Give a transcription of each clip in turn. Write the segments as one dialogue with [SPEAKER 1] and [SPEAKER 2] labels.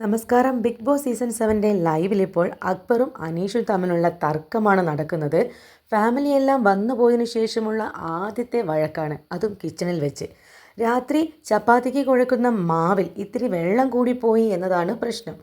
[SPEAKER 1] നമസ്കാരം. Big boss season സെവന്റെ ലൈവിൽ ഇപ്പോൾ അക്ബറും അനീഷും തമ്മിലുള്ള തർക്കമാണ് നടക്കുന്നത്. ഫാമിലിയെല്ലാം വന്നു പോയതിനു ശേഷമുള്ള ആദ്യത്തെ വഴക്കാണ് അതും കിച്ചണിൽ വെച്ച്. രാത്രി ചപ്പാത്തിക്ക് കുഴക്കുന്ന മാവിൽ ഇത്തിരി വെള്ളം കൂടിപ്പോയി എന്നതാണ് പ്രശ്നം.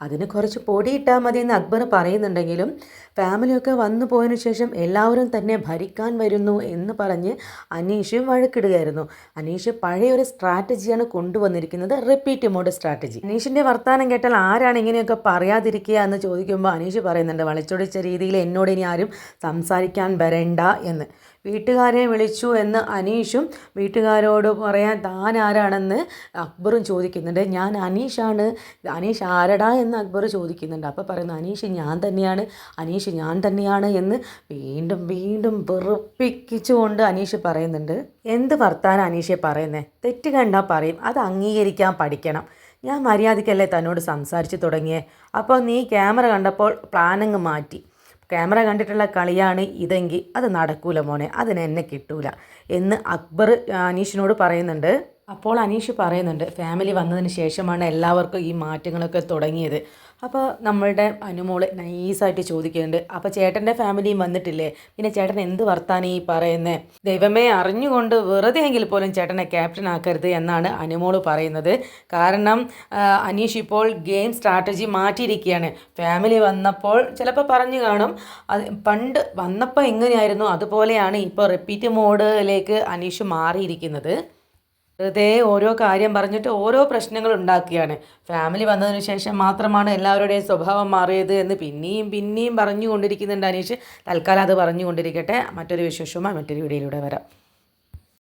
[SPEAKER 1] അതിന് കുറച്ച് പൊടി ഇട്ടാൽ മതി എന്ന് അക്ബർ പറയുന്നുണ്ടെങ്കിലും ഫാമിലിയൊക്കെ വന്നു പോയതിനു ശേഷം എല്ലാവരും തന്നെ ഭരിക്കാൻ വരുന്നു എന്ന് പറഞ്ഞ് അനീഷ് വഴക്കിടുകയായിരുന്നു. അനീഷ് പഴയ ഒരു സ്ട്രാറ്റജിയാണ് കൊണ്ടുവന്നിരിക്കുന്നത് റിപ്പീറ്റ് മോഡ് സ്ട്രാറ്റജി അനീഷിന്റെ വർത്തമാനം കേട്ടാൽ ആരാണ് ഇങ്ങനെയൊക്കെ പറയാതിരിക്കുക എന്ന് ചോദിക്കുമ്പോൾ അനീഷ് പറയുന്നുണ്ട് വളച്ചൊടിച്ച രീതിയിൽ എന്നോട് ഇനി ആരും സംസാരിക്കാൻ വരണ്ട എന്ന്. വീട്ടുകാരെ വിളിച്ചു എന്ന് അനീഷും വീട്ടുകാരോട് പറയാൻ താൻ ആരാണെന്ന് അക്ബറും ചോദിക്കുന്നുണ്ട്. ഞാൻ അനീഷാണ്. അനീഷ് ആരടാ എന്ന് അക്ബർ ചോദിക്കുന്നുണ്ട്. അപ്പോൾ പറയുന്നു അനീഷ് ഞാൻ തന്നെയാണ്. അനീഷ് ഞാൻ തന്നെയാണ് എന്ന് വീണ്ടും വീണ്ടും വെറുപ്പിക്കിച്ചുകൊണ്ട് അനീഷ് പറയുന്നുണ്ട്. എന്ത് വർത്താനം അനീഷെ പറയുന്നത് തെറ്റ് കണ്ടാൽ പറയും. അത് അംഗീകരിക്കാൻ പഠിക്കണം. ഞാൻ മര്യാദയ്ക്കല്ലേ തന്നോട് സംസാരിച്ച് തുടങ്ങിയേ? അപ്പോൾ നീ ക്യാമറ കണ്ടപ്പോൾ പ്ലാനങ്ങ് മാറ്റി. ക്യാമറ കണ്ടിട്ടുള്ള കളിയാണ് ഇതെങ്കിൽ അത് നടക്കൂല മോനെ അതിനെന്നെ കിട്ടൂല എന്ന് അക്ബർ അനീഷിനോട് പറയുന്നുണ്ട്. അപ്പോൾ അനീഷ് പറയുന്നുണ്ട് ഫാമിലി വന്നതിന് ശേഷമാണ് എല്ലാവർക്കും ഈ മാറ്റങ്ങളൊക്കെ തുടങ്ങിയത്. അപ്പോൾ നമ്മളുടെ അനുമോൾ നൈസായിട്ട് ചോദിക്കുന്നുണ്ട് അപ്പോൾ ചേട്ടന്റെ ഫാമിലിയും വന്നിട്ടില്ലേ? പിന്നെ ചേട്ടൻ എന്ത് വർത്താനം ഈ പറയുന്നത് ദൈവമേ അറിഞ്ഞുകൊണ്ട് വെറുതെ എങ്കിൽ പോലും ചേട്ടനെ ക്യാപ്റ്റൻ ആക്കരുത് എന്നാണ് അനുമോൾ പറയുന്നത്. കാരണം അനീഷ് ഇപ്പോൾ ഗെയിം സ്ട്രാറ്റജി മാറ്റിയിരിക്കുകയാണ്. ഫാമിലി വന്നപ്പോൾ ചിലപ്പോൾ പറഞ്ഞു കാണും അത് പണ്ട് വന്നപ്പോൾ എങ്ങനെയായിരുന്നു അതുപോലെയാണ് ഇപ്പോൾ റിപ്പീറ്റ് മോഡിലേക്ക് അനീഷ് മാറിയിരിക്കുന്നത്. വെറുതെ ഓരോ കാര്യം പറഞ്ഞിട്ട് ഓരോ പ്രശ്നങ്ങൾ ഉണ്ടാക്കുകയാണ് ഫാമിലി വന്നതിന് ശേഷം മാത്രമാണ് എല്ലാവരുടെയും സ്വഭാവം മാറിയത് എന്ന് പിന്നെയും പിന്നെയും പറഞ്ഞുകൊണ്ടിരിക്കുന്നുണ്ട് അനീഷ്. തൽക്കാലം അത് പറഞ്ഞുകൊണ്ടിരിക്കട്ടെ. മറ്റൊരു വിശേഷവുമായി മറ്റൊരു വീഡിയോയിലൂടെ വരാം.